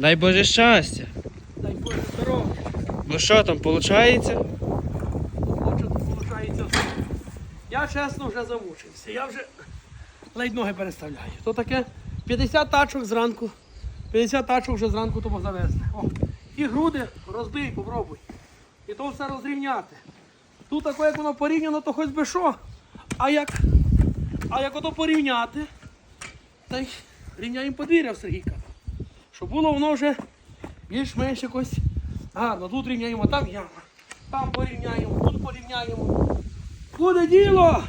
Дай Боже щастя. Дай Боже здоров'я. Ну що там, виходить? Я чесно вже замучився. Я вже ледь ноги переставляю. То таке 50 тачок зранку. 50 тачок вже зранку тому завезли. О, і груди розбий, попробуй. І то все розрівняти. Тут таке, як воно порівняно, то хоч би що. А як, а як ото порівняти, та й рівняємо подвір'я в Сергійка. Щоб було воно вже більш-менш якось гарно. Тут рівняємо, там яма. Там порівняємо, тут порівняємо. Буде діло!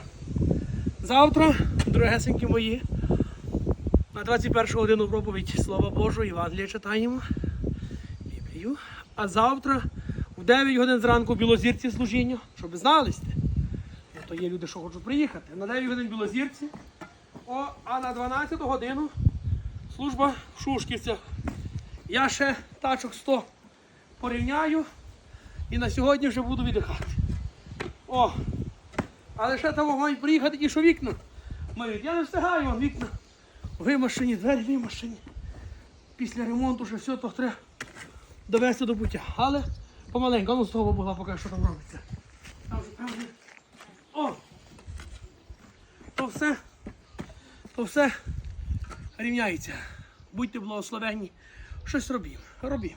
Завтра, дорогесенькі мої, на 21 годину проповідь Слова Божого, Євангелія читаємо. Біблію. А завтра в 9 годин зранку білозірці служіння, щоб знали. То є люди, що хочуть приїхати. На 9 годин білозірці. О, а на 12 годину служба в Шушківцях. Я ще тачок 100 порівняю і на сьогодні вже буду віддихати. О! Але ще там мають приїхати ті, що вікна мають. Я не встигаю вон вікна. Вимашені, двері вимашені. Після ремонту ще все то треба довести до пуття. Але помаленьку, ну з того була поки що там робиться. Там вже певне. О! То все, то все рівняється. Будьте благословенні. Щось робімо. Робім.